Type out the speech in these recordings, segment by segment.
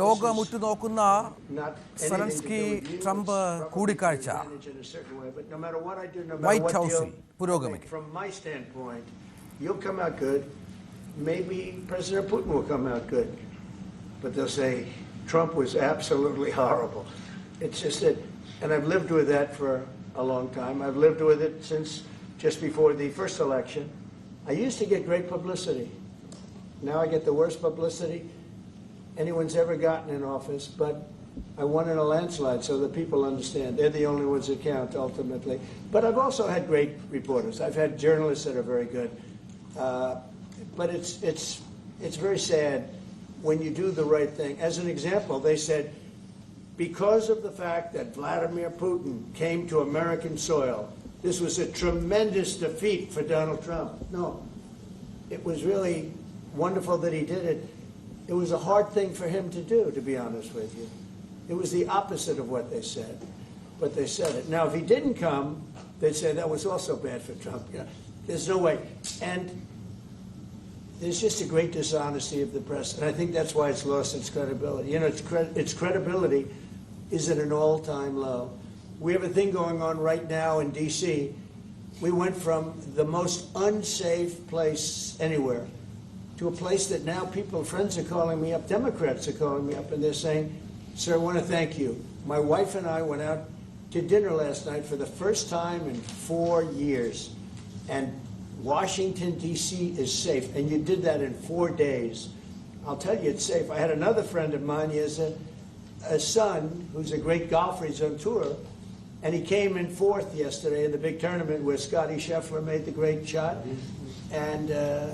ലോകം ഉറ്റുനോക്കുന്ന not Zelensky anything to do with you. Trump It's probably കൂടിക്കാഴ്ച managed in a certain way, but no matter what I do, no matter White what House-ൽ deal, പുരോഗമിക്കും. From my standpoint, you'll come out good. Maybe President Putin will come out good. But they'll say Trump was absolutely horrible. It's just that, and I've lived with that for a long time. I've lived with it since just before the first election. I used to get great publicity. Now I get the worst publicity anyone's ever gotten in office, but I won in a landslide so the people understand. They're the only ones that count ultimately. But I've also had great reporters. I've had journalists that are very good. Uh, but it's, it's, it's very sad when you do the right thing. As an example, they said, because of the fact that Vladimir Putin came to American soil, this was a tremendous defeat for Donald Trump. No, it was really wonderful that he did it. It was a hard thing for him to do, to be honest with you. It was the opposite of what they said, but they said it. Now, if he didn't come, they'd say that was also bad for Trump. There's no way. And there's just a great dishonesty of the press, and I think that's why it's lost its credibility. You know, its, cred- its credibility is at an all-time low. We have a thing going on right now in D.C. We went from the most unsafe place anywhere to a place that now people, friends are calling me up, Democrats are calling me up, and they're saying, Sir, I want to thank you. My wife and I went out to dinner last night for the first time in four years. And Washington, D.C. is safe. And you did that in four days. I'll tell you, it's safe. I had another friend of mine, he has a, a son who's a great golfer, he's on tour. And he came in fourth yesterday in the big tournament where Scotty Scheffler made the great shot. And uh,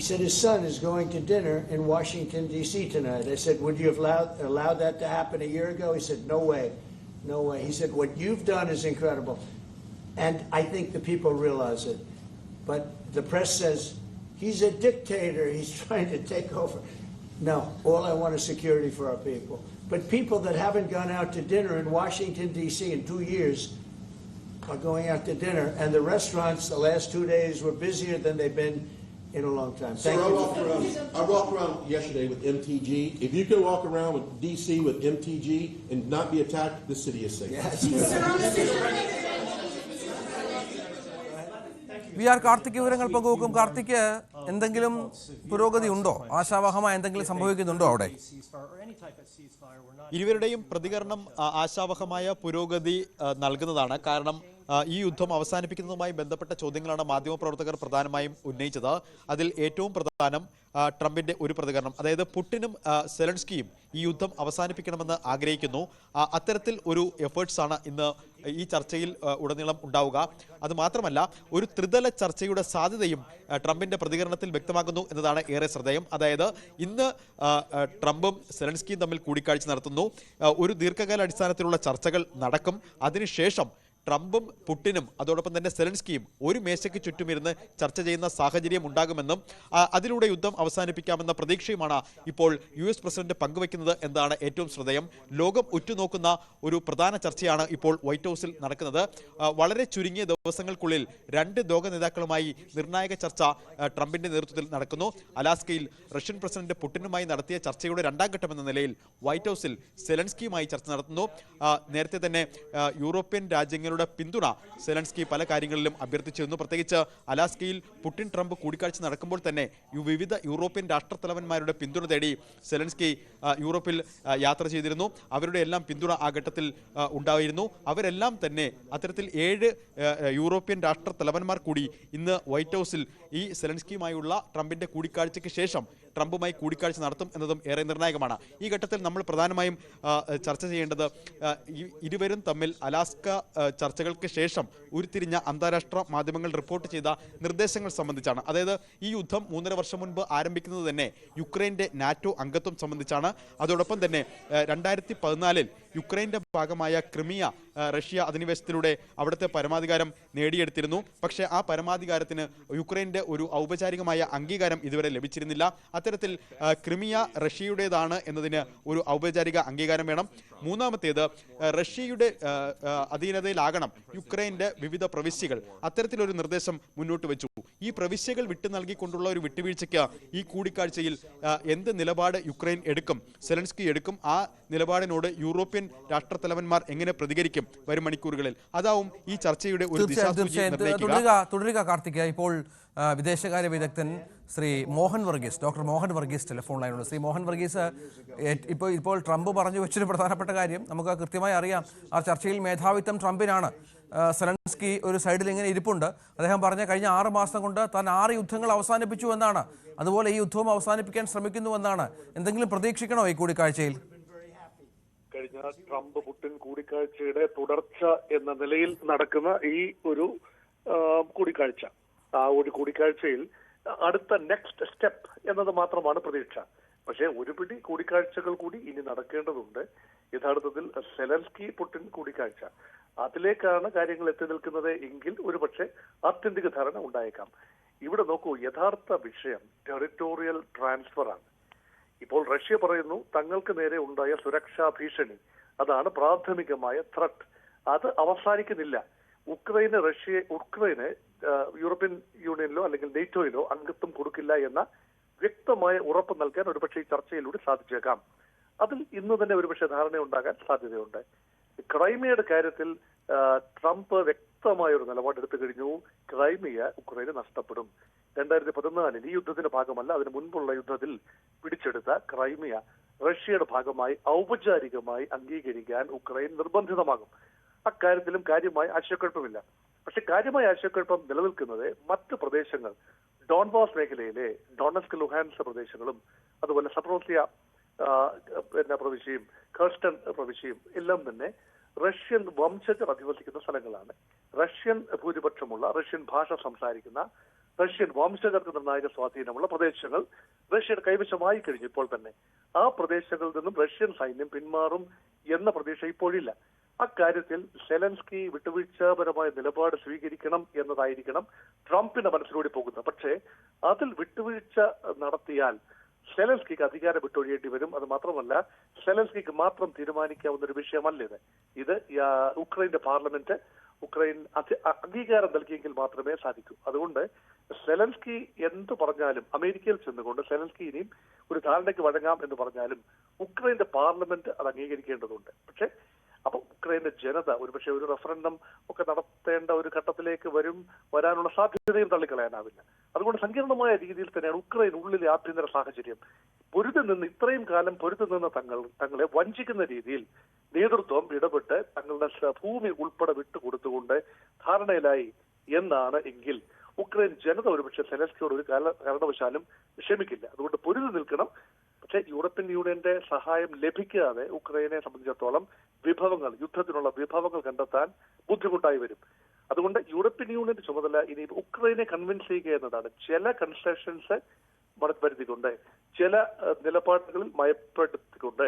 he said his son is going to dinner in Washington, D.C. tonight. I said, Would you have allowed, allowed that to happen a year ago? He said, No way. No way. He said, What you've done is incredible. And I think the people realize it. But the press says, He's a dictator. He's trying to take over. No, all I want is security for our people. But people that haven't gone out to dinner in Washington, D.C. in two years are going out to dinner. And the restaurants the last two days were busier than they've been in a long time. Sir, Thank I you. walked around, I walked around yesterday with MTG. If you can walk around with DC with MTG and not be attacked, the city is safe. Yes. V R Karthik വിവരങ്ങൾ പങ്കുവെക്കും കാർത്തിക് എന്തെങ്കിലും പുരോഗതി ഉണ്ടോ ആശാവഹമായ എന്തെങ്കിലും സംഭവിക്കുന്നുണ്ടോ അവിടെ ഇരുവരുടെയും പ്രതികരണം ആശാവഹമായ പുരോഗതി നൽകുന്നതാണ് കാരണം ഈ യുദ്ധം അവസാനിപ്പിക്കുന്നതുമായി ബന്ധപ്പെട്ട ചോദ്യങ്ങളാണ് മാധ്യമപ്രവർത്തകർ പ്രധാനമായും ഉന്നയിച്ചത്. അതിൽ ഏറ്റവും പ്രധാനം ട്രംപിന്റെ ഒരു പ്രതികരണം. അതായത് പുട്ടിനും സെലൻസ്കിയും ഈ യുദ്ധം അവസാനിപ്പിക്കണമെന്ന് ആഗ്രഹിക്കുന്നു. അത്തരത്തിൽ ഒരു എഫേർട്സാണ് ഇന്ന് ഈ ചർച്ചയിൽ ഉടനീളം ഉണ്ടാവുക. അത് മാത്രമല്ല ഒരു ത്രിതല ചർച്ചയുടെ സാധ്യതയും ട്രംപിന്റെ പ്രതികരണത്തിൽ വ്യക്തമാക്കുന്നു എന്നതാണ് ഏറെ ശ്രദ്ധേയം. അതായത് ഇന്ന് ട്രംപും സെലൻസ്കിയും തമ്മിൽ കൂടിക്കാഴ്ച നടത്തുന്നു. ഒരു ദീർഘകാല അടിസ്ഥാനത്തിലുള്ള ചർച്ചകൾ നടക്കും. അതിനുശേഷം ട്രംപും പുട്ടിനും അതോടൊപ്പം തന്നെ സെലൻസ്കിയും ഒരു മേശയ്ക്ക് ചുറ്റുമിരുന്ന് ചർച്ച ചെയ്യുന്ന സാഹചര്യം ഉണ്ടാകുമെന്നും അതിലൂടെ യുദ്ധം അവസാനിപ്പിക്കാമെന്ന പ്രതീക്ഷയുമാണ് ഇപ്പോൾ യു എസ് പ്രസിഡന്റ് പങ്കുവയ്ക്കുന്നത് എന്നതാണ് ഏറ്റവും ശ്രദ്ധേയം. ലോകം ഉറ്റുനോക്കുന്ന ഒരു പ്രധാന ചർച്ചയാണ് ഇപ്പോൾ വൈറ്റ് ഹൗസിൽ നടക്കുന്നത്. വളരെ ചുരുങ്ങിയ ദിവസങ്ങൾക്കുള്ളിൽ രണ്ട് ലോക നേതാക്കളുമായി നിർണായക ചർച്ച ട്രംപിന്റെ നേതൃത്വത്തിൽ നടക്കുന്നു. അലാസ്കയിൽ റഷ്യൻ പ്രസിഡന്റ് പുടിനുമായി നടത്തിയ ചർച്ചയുടെ രണ്ടാം എന്ന നിലയിൽ വൈറ്റ് ഹൗസിൽ സെലൻസ്കിയുമായി ചർച്ച നടത്തുന്നു. നേരത്തെ തന്നെ യൂറോപ്യൻ രാജ്യങ്ങളുടെ പിന്തുണ. സെലൻസ്കി പല കാര്യങ്ങളിലും അഭ്യർത്ഥിച്ചിരുന്നു. പ്രത്യേകിച്ച് അലാസ്കയിൽ പുടിൻ ട്രംപ് കൂടിക്കാഴ്ച നടക്കുമ്പോൾ തന്നെ വിവിധ യൂറോപ്യൻ രാഷ്ട്രത്തലവന്മാരുടെ പിന്തുണ തേടി സെലൻസ്കി യൂറോപ്പിൽ യാത്ര ചെയ്തിരുന്നു. അവരുടെ എല്ലാം പിന്തുണ ആ ഘട്ടത്തിൽ ഉണ്ടായിരുന്നു. അവരെല്ലാം തന്നെ അത്തരത്തിൽ ഏഴ് യൂറോപ്യൻ രാഷ്ട്രത്തലവന്മാർ കൂടി ഇന്ന് വൈറ്റ് ഹൗസിൽ ഈ സെലൻസ്കിയുമായുള്ള ട്രംപിന്റെ കൂടിക്കാഴ്ചയ്ക്ക് ശേഷം ട്രംപുമായി കൂടിക്കാഴ്ച നടത്തും എന്നതും ഏറെ നിർണായകമാണ്. ഈ ഘട്ടത്തിൽ നമ്മൾ പ്രധാനമായും ചർച്ച ചെയ്യേണ്ടത് ഇരുവരും തമ്മിൽ അലാസ്ക ചർച്ചകൾക്ക് ശേഷം ഉരുത്തിരിഞ്ഞ അന്താരാഷ്ട്ര മാധ്യമങ്ങൾ റിപ്പോർട്ട് ചെയ്ത നിർദ്ദേശങ്ങൾ സംബന്ധിച്ചാണ്. അതായത് ഈ യുദ്ധം മൂന്നര വർഷം മുൻപ് ആരംഭിക്കുന്നത് തന്നെ യുക്രൈന്റെ നാറ്റോ അംഗത്വം സംബന്ധിച്ചാണ്. അതോടൊപ്പം തന്നെ രണ്ടായിരത്തി പതിനാലിൽ യുക്രൈന്റെ ഭാഗമായ ക്രിമിയ റഷ്യ അധിനിവേശത്തിലൂടെ അവിടുത്തെ പരമാധികാരം നേടിയെടുത്തിരുന്നു. പക്ഷേ ആ പരമാധികാരത്തിന് യുക്രൈന്റെ ഒരു ഔപചാരികമായ അംഗീകാരം ഇതുവരെ ലഭിച്ചിരുന്നില്ല. അത്തരത്തിൽ ക്രിമിയ റഷ്യയുടേതാണ് എന്നതിന് ഒരു ഔപചാരിക അംഗീകാരം വേണം. മൂന്നാമത്തേത് റഷ്യയുടെ അധീനതയിലാകണം യുക്രൈന്റെ വിവിധ പ്രവിശ്യകൾ. അത്തരത്തിലൊരു നിർദ്ദേശം മുന്നോട്ട് വെച്ചു. ഈ പ്രവിശ്യകൾ വിട്ടു നൽകിക്കൊണ്ടുള്ള ഒരു വിട്ടുവീഴ്ചയ്ക്ക് ഈ കൂടിക്കാഴ്ചയിൽ എന്ത് നിലപാട് യുക്രൈൻ എടുക്കും സെലൻസ്കി എടുക്കും ആ നിലപാടിനോട് യൂറോപ്യൻ രാഷ്ട്രത്തലവന്മാർ എങ്ങനെ പ്രതികരിക്കും വരും മണിക്കൂറുകളിൽ? അതാവും ഈ ചർച്ചയുടെ ഒരു തുടരുക തുടരുക കാർത്തിക. ഇപ്പോൾ വിദേശകാര്യ വിദഗ്ധൻ ശ്രീ മോഹൻ വർഗീസ് ഡോക്ടർ മോഹൻ വർഗീസ് ടെലിഫോൺ ലൈനുണ്ട് ശ്രീ മോഹൻ വർഗീസ് ഇപ്പോൾ ഇപ്പോൾ ട്രംപ് പറഞ്ഞു വെച്ചൊരു പ്രധാനപ്പെട്ട കാര്യം നമുക്ക് കൃത്യമായി അറിയാം. ആ ചർച്ചയിൽ മേധാവിത്വം ട്രംപിനാണ്. സെലൻസ്കി ഒരു സൈഡിൽ ഇങ്ങനെ ഇരിപ്പുണ്ട്. അദ്ദേഹം പറഞ്ഞ കഴിഞ്ഞ ആറ് മാസം കൊണ്ട് താൻ ആറ് യുദ്ധങ്ങൾ അവസാനിപ്പിച്ചു എന്നാണ്. അതുപോലെ ഈ യുദ്ധവും അവസാനിപ്പിക്കാൻ ശ്രമിക്കുന്നുവെന്നാണ് എന്തെങ്കിലും പ്രതീക്ഷിക്കണോ ഈ കൂടിക്കാഴ്ചയിൽ? കഴിഞ്ഞ ട്രംപ് പുടിൻ കൂടിക്കാഴ്ചയുടെ തുടർച്ച എന്ന നിലയിൽ നടക്കുന്ന ഈ ഒരു കൂടിക്കാഴ്ച. ആ ഒരു കൂടിക്കാഴ്ചയിൽ അടുത്ത നെക്സ്റ്റ് സ്റ്റെപ്പ് എന്നത് മാത്രമാണ് പ്രതീക്ഷ. പക്ഷേ ഒരു പിടി കൂടിക്കാഴ്ചകൾ കൂടി ഇനി നടക്കേണ്ടതുണ്ട്. യഥാർത്ഥത്തിൽ സെലൻസ്കി പുടിൻ കൂടിക്കാഴ്ച. അതിലേക്കാണ് കാര്യങ്ങൾ എത്തി നിൽക്കുന്നത് എങ്കിൽ ഒരുപക്ഷെ ആത്യന്തിക ധാരണ ഉണ്ടായേക്കാം. ഇവിടെ നോക്കൂ യഥാർത്ഥ വിഷയം ടെറിട്ടോറിയൽ ട്രാൻസ്ഫർ ആണ്. ഇപ്പോൾ റഷ്യ പറയുന്നു തങ്ങൾക്ക് നേരെ ഉണ്ടായ സുരക്ഷാ ഭീഷണി. അതാണ് പ്രാഥമികമായ ത്രട്ട് അത് അവസാനിക്കുന്നില്ല. ഉക്രൈന് റഷ്യ ഉക്രൈന് യൂറോപ്യൻ യൂണിയനിലോ അല്ലെങ്കിൽ നെയ്റ്റോയിലോ അംഗത്വം കൊടുക്കില്ല എന്ന വ്യക്തമായ ഉറപ്പ് നൽകാൻ ഒരുപക്ഷെ ഈ ചർച്ചയിലൂടെ സാധിച്ചേക്കാം. അതിൽ ഇന്ന് തന്നെ ഒരുപക്ഷെ ധാരണ ഉണ്ടാകാൻ സാധ്യതയുണ്ട്. ക്രൈമിയയുടെ കാര്യത്തിൽ ട്രംപ് വ്യക്തമായ ഒരു നിലപാടെടുത്തു കഴിഞ്ഞു ക്രൈമിയ ഉക്രൈന് നഷ്ടപ്പെടും. രണ്ടായിരത്തി പതിനാലിൽ ഈ യുദ്ധത്തിന്റെ ഭാഗമല്ല അതിന് മുൻപുള്ള യുദ്ധത്തിൽ പിടിച്ചെടുത്ത ക്രൈമിയ റഷ്യയുടെ ഭാഗമായി ഔപചാരികമായി അംഗീകരിക്കാൻ ഉക്രൈൻ നിർബന്ധിതമാകും. അക്കാര്യത്തിലും കാര്യമായ ആശയക്കുഴപ്പമില്ല. പക്ഷെ കാര്യമായ ആശയക്കുഴപ്പം നിലനിൽക്കുന്നത് മറ്റ് പ്രദേശങ്ങൾ ഡോൺബാസ് മേഖലയിലെ ഡോണസ്ക് ലുഹാൻസ് പ്രദേശങ്ങളും അതുപോലെ സപ്രോസിയ പിന്നെ പ്രവിശ്യയും കേസ്റ്റൺ പ്രവിശ്യയും എല്ലാം തന്നെ റഷ്യൻ വംശജർ അധിവസിക്കുന്ന സ്ഥലങ്ങളാണ്. റഷ്യൻ ഭൂരിപക്ഷമുള്ള റഷ്യൻ ഭാഷ സംസാരിക്കുന്ന റഷ്യൻ വംശജർക്ക് നിർണായക സ്വാധീനമുള്ള പ്രദേശങ്ങൾ റഷ്യയുടെ കൈവശമായി കഴിഞ്ഞു ഇപ്പോൾ തന്നെ ആ പ്രദേശങ്ങളിൽ നിന്നും റഷ്യൻ സൈന്യം പിന്മാറും എന്ന പ്രതീക്ഷ ഇപ്പോഴില്ല. അക്കാര്യത്തിൽ സെലൻസ്കി വിട്ടുവീഴ്ചാപരമായ നിലപാട് സ്വീകരിക്കണം എന്നതായിരിക്കണം ട്രംപിന്റെ മനസ്സിലൂടെ പോകുന്നത്. പക്ഷേ അതിൽ വിട്ടുവീഴ്ച നടത്തിയാൽ സെലൻസ്കിക്ക് അധികാരം വിട്ടൊഴിയേണ്ടി വരും. അത് മാത്രമല്ല സെലൻസ്കിക്ക് മാത്രം തീരുമാനിക്കാവുന്ന ഒരു വിഷയമല്ല ഇത്. ഇത് ഉക്രൈന്റെ പാർലമെന്റ് ഉക്രൈൻ അംഗീകാരം നൽകിയെങ്കിൽ മാത്രമേ സാധിക്കൂ. അതുകൊണ്ട് സെലൻസ്കി എന്ത് പറഞ്ഞാലും അമേരിക്കയിൽ ചെന്നുകൊണ്ട് സെലൻസ്കി ഇനിയും ഒരു ധാരണയ്ക്ക് വഴങ്ങാം എന്ന് പറഞ്ഞാലും ഉക്രൈന്റെ പാർലമെന്റ് അത് അംഗീകരിക്കേണ്ടതുണ്ട്. പക്ഷേ അപ്പൊ ഉക്രൈന്റെ ജനത ഒരുപക്ഷെ ഒരു റഫറൻഡം ഒക്കെ നടത്തേണ്ട ഒരു ഘട്ടത്തിലേക്ക് വരും വരാനുള്ള സാധ്യതയും തള്ളിക്കളയാനാവില്ല. അതുകൊണ്ട് സങ്കീർണമായ രീതിയിൽ തന്നെയാണ് ഉക്രൈൻ ഉള്ളിലെ ആഭ്യന്തര സാഹചര്യം. പൊരുതി നിന്ന് ഇത്രയും കാലം പൊരുതി നിന്ന തങ്ങൾ തങ്ങളെ വഞ്ചിക്കുന്ന രീതിയിൽ നേതൃത്വം ഇടപെട്ട് തങ്ങളുടെ ഭൂമി ഉൾപ്പെടെ വിട്ടുകൊടുത്തുകൊണ്ട് ധാരണയിലായി എന്നാണ് എങ്കിൽ ഉക്രൈൻ ജനത ഒരുപക്ഷെ സെലൻസ്കിയോട് ഒരു കാരണവശാലും ക്ഷമിക്കില്ല അതുകൊണ്ട് പൊരുതി നിൽക്കണം. പക്ഷേ യൂറോപ്യൻ യൂണിയന്റെ സഹായം ലഭിക്കാതെ ഉക്രൈനെ സംബന്ധിച്ചിടത്തോളം വിഭവങ്ങൾ യുദ്ധത്തിനുള്ള വിഭവങ്ങൾ കണ്ടെത്താൻ ബുദ്ധിമുട്ടായി വരും. അതുകൊണ്ട് യൂറോപ്യൻ യൂണിയന്റെ ചുമതല ഇനി ഉക്രൈനെ കൺവിൻസ് ചെയ്യുക എന്നതാണ്. ചില കൺസെഷൻസ് വരുത്തിക്കൊണ്ട് ചില നിലപാടുകളിൽ മയപ്പെടുത്തിക്കൊണ്ട്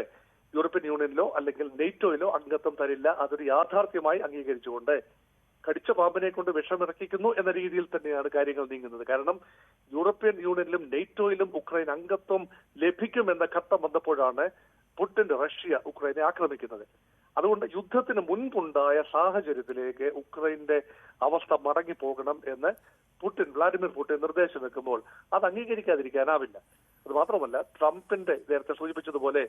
യൂറോപ്യൻ യൂണിയനിലോ അല്ലെങ്കിൽ നെയ്റ്റോയിലോ അംഗത്വം തരില്ല. അതൊരു യാഥാർത്ഥ്യമായി അംഗീകരിച്ചുകൊണ്ട് കടിച്ച പാമ്പിനെ കൊണ്ട് വിഷമിറക്കിക്കുന്നു എന്ന രീതിയിൽ തന്നെയാണ് കാര്യങ്ങൾ നീങ്ങുന്നത്. കാരണം യൂറോപ്യൻ യൂണിയനിലും നെയ്റ്റോയിലും ഉക്രൈൻ അംഗത്വം ലഭിക്കുമെന്ന ഘട്ടം വന്നപ്പോഴാണ് പുട്ടിന്റെ റഷ്യ ഉക്രൈനെ ആക്രമിക്കുന്നത്. അതുകൊണ്ട് യുദ്ധത്തിന് മുൻപുണ്ടായ സാഹചര്യത്തിലേക്ക് ഉക്രൈന്റെ അവസ്ഥ മടങ്ങി പോകണം എന്ന് പുടിൻ വ്ളാഡിമിർ പുടിൻ നിർദ്ദേശം വെക്കുമ്പോൾ അത് അംഗീകരിക്കാതിരിക്കാനാവില്ല. അത് മാത്രമല്ല ട്രംപിന്റെ നേരത്തെ സൂചിപ്പിച്ചതുപോലെ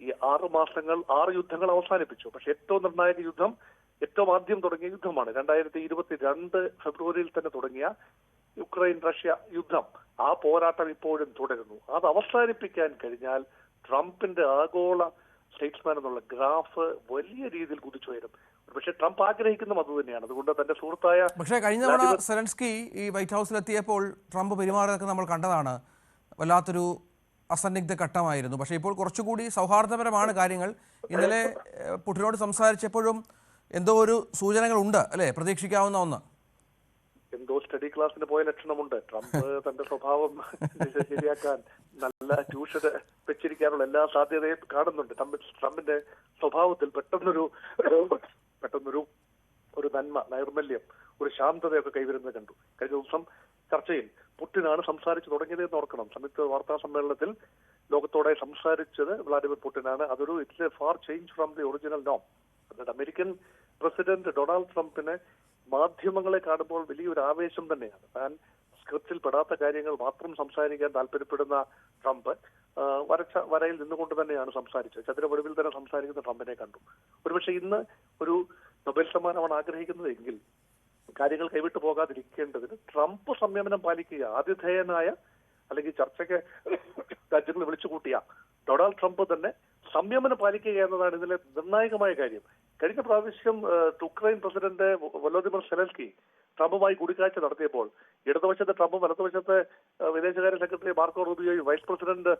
ഈ ആറ് മാസങ്ങൾ ആറ് യുദ്ധങ്ങൾ അവസാനിപ്പിച്ചു. പക്ഷെ ഏറ്റവും നിർണായക യുദ്ധം ഏറ്റവും ആദ്യം തുടങ്ങിയ യുദ്ധമാണ്. രണ്ടായിരത്തി ഇരുപത്തി രണ്ട് ഫെബ്രുവരിയിൽ തന്നെ തുടങ്ങിയ യുക്രൈൻ റഷ്യ യുദ്ധം. ആ പോരാട്ടം ഇപ്പോഴും തുടരുന്നു. അത് അവസാനിപ്പിക്കാൻ കഴിഞ്ഞാൽ ട്രംപിന്റെ ആഗോള സ്റ്റേറ്റ്സ്മാൻ എന്നുള്ള ഗ്രാഫ് വലിയ രീതിയിൽ കുതിച്ചുയരും പക്ഷെ ട്രംപ് ആഗ്രഹിക്കുന്നതും അത് തന്നെയാണ്. അതുകൊണ്ട് തന്റെ സുഹൃത്തായ പക്ഷേ കഴിഞ്ഞ തവണ സെലൻസ്കി ഈ വൈറ്റ് ഹൗസിലെത്തിയപ്പോൾ ട്രംപ് പെരുമാറിയതൊക്കെ നമ്മൾ കണ്ടതാണ്. വല്ലാത്തൊരു അസന്നിഗ്ധ ഘട്ടമായിരുന്നു. പക്ഷേ ഇപ്പോൾ കുറച്ചുകൂടി സൗഹാർദ്ദപരമാണ് കാര്യങ്ങൾ. ഇന്നലെ പുട്ടിനോട് പുടിനോട് സംസാരിച്ചപ്പോഴും എന്തോ ഒരു സൂചനകൾ ഉണ്ട് അല്ലേ? പ്രതീക്ഷിക്കാവുന്ന ഒന്ന്. എന്തോ സ്റ്റഡി ക്ലാസ്സിന് പോയ ലക്ഷണമുണ്ട്. ട്രംപ് തന്റെ സ്വഭാവം ശരിയാക്കാൻ നല്ല ട്യൂഷന് വെച്ചിരിക്കാനുള്ള എല്ലാ സാധ്യതയും കാണുന്നുണ്ട്. ട്രംപ് ട്രംപിന്റെ സ്വഭാവത്തിൽ പെട്ടെന്നൊരു പെട്ടെന്നൊരു ഒരു നന്മ നൈർമല്യം ഒരു ശാന്തതയൊക്കെ കൈവരുന്നത് കണ്ടു. കഴിഞ്ഞ ദിവസം ചർച്ചയിൽ പുടിനാണ് സംസാരിച്ചു തുടങ്ങിയത് എന്ന് ഓർക്കണം. സംയുക്ത വാർത്താ സമ്മേളനത്തിൽ ലോകത്തോടെ സംസാരിച്ചത് വ്ളാഡിമിർ പുടിനാണ് അതൊരു it's a far change from the original നോം എന്നിട്ട് അമേരിക്കൻ പ്രസിഡന്റ് ഡൊണാൾഡ് ട്രംപിനെ മാധ്യമങ്ങളെ കാണുമ്പോൾ വലിയൊരു ആവേശം തന്നെയാണ്. താൻ സ്ക്രിപ്റ്റിൽ പെടാത്ത കാര്യങ്ങൾ മാത്രം സംസാരിക്കാൻ താല്പര്യപ്പെടുന്ന ട്രംപ് വരച്ച വരയിൽ നിന്നുകൊണ്ട് തന്നെയാണ് സംസാരിച്ചത്. ചതുരവടിവിൽ തന്നെ സംസാരിക്കുന്ന ട്രംപിനെ കണ്ടു. ഒരുപക്ഷെ ഇന്ന് ഒരു നൊബേൽ സമ്മാനമാണ് ആഗ്രഹിക്കുന്നത് എങ്കിൽ കാര്യങ്ങൾ കൈവിട്ടു പോകാതിരിക്കേണ്ടതിന് ട്രംപ് സംയമനം പാലിക്കുക ആതിഥേയനായ അല്ലെങ്കിൽ ചർച്ചയ്ക്ക് രാജ്യങ്ങൾ വിളിച്ചുകൂട്ടിയ ഡൊണാൾഡ് ട്രംപ് തന്നെ സംയമനം പാലിക്കുക എന്നതാണ് ഇതിലെ നിർണായകമായ കാര്യം. കഴിഞ്ഞ പ്രാവശ്യം ഉക്രൈൻ പ്രസിഡന്റ് വൊലോദിമർ സെലൻസ്കി ട്രംപുമായി കൂടിക്കാഴ്ച നടത്തിയപ്പോൾ ഇടതുവശത്തെ ട്രംപും വലതുവശത്തെ വിദേശകാര്യ സെക്രട്ടറി മാർക്കോ റൂബിയോയും വൈസ് പ്രസിഡന്റ്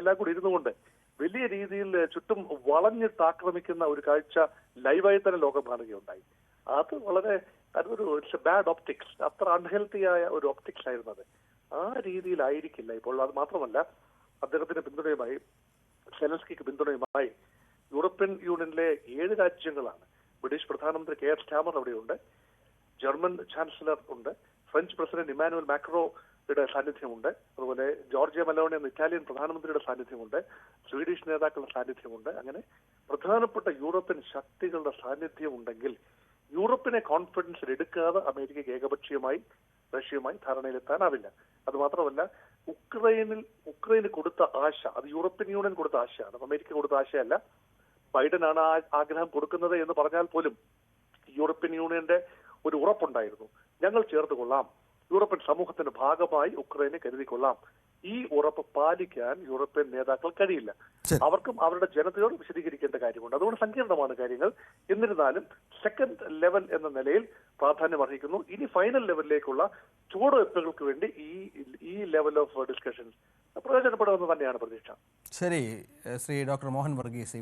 എല്ലാം കൂടി ഇരുന്നുകൊണ്ട് വലിയ രീതിയിൽ ചുറ്റും വളഞ്ഞിട്ട് ആക്രമിക്കുന്ന ഒരു കാഴ്ച ലൈവായി തന്നെ ലോകം കാണുകയുണ്ടായി. അത് വളരെ അതൊരു ഇറ്റ്സ് എ ബാഡ് ഓപ്റ്റിക്സ് അത്ര അൺഹെൽത്തിയായ ഒരു ഓപ്റ്റിക്സ് ആയിരുന്നു അത്. ആ രീതിയിലായിരിക്കില്ല ഇപ്പോൾ. അത് മാത്രമല്ല അദ്ദേഹത്തിന്റെ പിന്തുണയുമായി സെലൻസ്കിക്ക് പിന്തുണയുമായി യൂറോപ്യൻ യൂണിയനിലെ ഏഴ് രാജ്യങ്ങളാണ്. ബ്രിട്ടീഷ് പ്രധാനമന്ത്രി കെ എസ് സ്റ്റാമർ അവിടെയുണ്ട്. ജർമ്മൻ ചാൻസലർ ഉണ്ട്. ഫ്രഞ്ച് പ്രസിഡന്റ് ഇമാനുവൽ മാക്രോയുടെ സാന്നിധ്യമുണ്ട്. അതുപോലെ ജോർജിയ മലോണി എന്ന ഇറ്റാലിയൻ പ്രധാനമന്ത്രിയുടെ സാന്നിധ്യമുണ്ട്. സ്വീഡിഷ് നേതാക്കളുടെ സാന്നിധ്യമുണ്ട്. അങ്ങനെ പ്രധാനപ്പെട്ട യൂറോപ്യൻ ശക്തികളുടെ സാന്നിധ്യം ഉണ്ടെങ്കിൽ യൂറോപ്പിനെ കോൺഫിഡൻസിൽ എടുക്കാതെ അമേരിക്കയ്ക്ക് ഏകപക്ഷീയമായി റഷ്യയുമായി ധാരണയിലെത്താനാവില്ല. അത് മാത്രമല്ല ഉക്രൈനിൽ ഉക്രൈന് കൊടുത്ത ആശ അത് യൂറോപ്യൻ യൂണിയൻ കൊടുത്ത ആശയാണ്. അമേരിക്ക കൊടുത്ത ആശയല്ല. ബൈഡനാണ് ആ ആഗ്രഹം കൊടുക്കുന്നത് എന്ന് പറഞ്ഞാൽ പോലും യൂറോപ്യൻ യൂണിയന്റെ ഒരു ഉറപ്പുണ്ടായിരുന്നു. ഞങ്ങൾ ചേർത്ത് കൊള്ളാം. യൂറോപ്യൻ സമൂഹത്തിന്റെ ഭാഗമായി ഉക്രൈനെ കരുതിക്കൊള്ളാം ഈ ഉറപ്പ് പാലിക്കാൻ യൂറോപ്യൻ നേതാക്കൾ കഴിയില്ല. അവർക്കും അവരുടെ ജനതയോട് വിശദീകരിക്കേണ്ട കാര്യമുണ്ട്. അതുകൊണ്ട് സങ്കീർണമാണ് കാര്യങ്ങൾ. എന്നിരുന്നാലും സെക്കൻഡ് ലെവൽ എന്ന നിലയിൽ പ്രാധാന്യം അർഹിക്കുന്നു. ഇനി ഫൈനൽ ലെവലിലേക്കുള്ള ചുവടുവെപ്പുകൾക്ക് വേണ്ടി ഈ ഈ ലെവൽ ഓഫ് ഡിസ്കഷൻസ് പ്രയോജനപ്പെടുമെന്ന് തന്നെയാണ് പ്രതീക്ഷ. ശരി ശ്രീ ഡോക്ടർ മോഹൻ വർഗീസ്